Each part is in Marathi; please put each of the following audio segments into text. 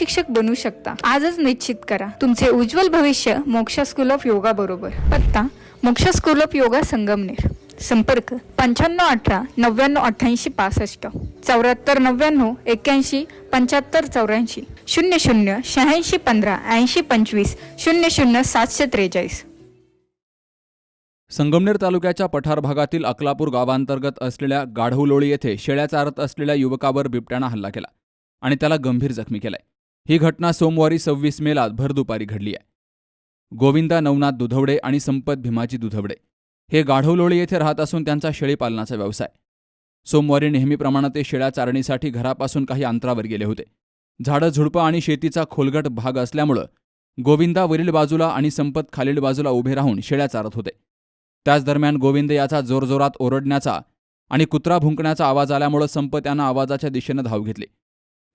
शिक्षक बनू शकता. आजच निश्चित करा. तुमचे उज्ज्वल भविष्य मोक्षा स्कूल ऑफ योगा बरोबर. पत्ता मोक्ष स्कूल ऑफ योगा संगमनेर. संपर्क पंच्याण्णव अठरा नव्याण्णव अठ्ठ्याऐंशी पासष्ट. चौऱ्याहत्तर नव्याण्णव एक्क्याऐंशी पंच्याहत्तर चौऱ्याऐंशी. शून्य शून्य शहाऐंशी पंधरा ऐंशी पंचवीस शून्य शून्य सातशे त्रेचाळीस. संगमनेर तालुक्याच्या पठार भागातील अकलापूर गावांतर्गत असलेल्या गाढवलोळी येथे शेळ्या चारत असलेल्या युवकावर बिबट्यानं हल्ला केला आणि त्याला गंभीर जखमी केलाय. ही घटना सोमवारी सव्वीस मेला भरदुपारी घडली आहे. गोविंदा नवनाथ दुधवडे आणि संपत भीमाजी दुधवडे हे गाढवलोळी येथे राहत असून त्यांचा शेळीपालनाचा व्यवसाय. सोमवारी नेहमीप्रमाणे ते शेळ्या चारणीसाठी घरापासून काही अंतरावर गेले होते. झाडं झुडपं आणि शेतीचा खोलगट भाग असल्यामुळं गोविंदा वरील बाजूला आणि संपत खालील बाजूला उभे राहून शेळ्या चारत होते. त्याच दरम्यान गोविंद याचा जोरजोरात ओरडण्याचा आणि कुत्रा भुंकण्याचा आवाज आल्यामुळं संपत यानं आवाजाच्या दिशेनं धाव घेतली.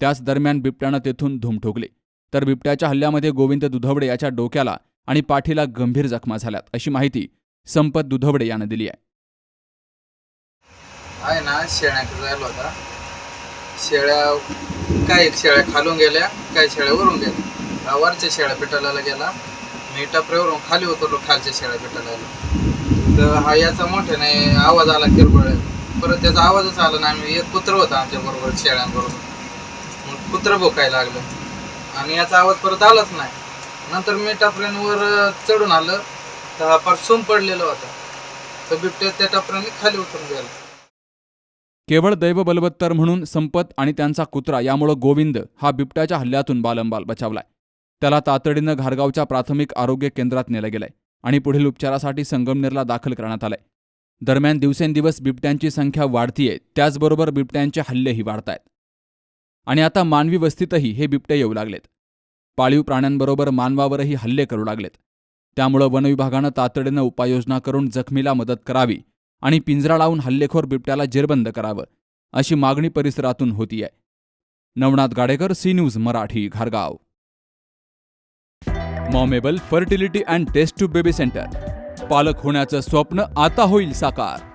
त्याच दरम्यान बिबट्यानं तेथून धूम ठोकली. तर बिबट्याच्या हल्ल्यामध्ये गोविंद दुधवडे याच्या डोक्याला आणि पाठीला गंभीर जखमा झाल्यात अशी माहिती संपत दुधवडे यानं दिली आहे. आहे ना शेळ्याकडे जायला होता शेळ्या काही शेळ्या खालून गेल्या काही शेळ्या वरून गेल्या? वरच्या शेळ्या पेटायला गेला? मी टपऱ्यावरून खाली उतरलो खालच्या शेळ्या पेटायला तर हा याचा मोठ्याने आवाज आला किरकोळ. परत त्याचा आवाजच आला नाही आम्ही एक कुत्र होता आमच्या बरोबर शेळ्यांबरोबर. मग कुत्रं भोकायला लागलं. आणि याचा आवाज परत आलाच नाही. नंतर मी टपऱ्यांवर चढून आलं. तर हा पार सोम पडलेला होता. तर बिबट्या त्या टपऱ्याने खाली उतरून गेला. केवळ दैव बलवत्तर म्हणून संपत आणि त्यांचा कुत्रा यामुळं गोविंद हा बिबट्याच्या हल्ल्यातून बालंबाल बचावलाय. त्याला तातडीनं घारगावच्या प्राथमिक आरोग्य केंद्रात नेलं गेलंय आणि पुढील उपचारासाठी संगमनेरला दाखल करण्यात आलंय. दरम्यान दिवसेंदिवस बिबट्यांची संख्या वाढतीये. त्याचबरोबर बिबट्यांचे हल्लेही वाढतायत. आणि आता मानवी वस्तीतही हे बिबटे येऊ लागलेत. पाळीव प्राण्यांबरोबर मानवावरही हल्ले करू लागलेत. त्यामुळं वनविभागानं तातडीनं उपाययोजना करून जखमीला मदत करावी आणि पिंजरा लावून हल्लेखोर बिबट्याला जेरबंद करावं अशी मागणी परिसरातून होतीये. नवनाथ गाडेकर सी न्यूज मराठी घारगाव. मॉमेबल fertility and test tube baby centre. पालक होण्याचं स्वप्न आता होईल साकार.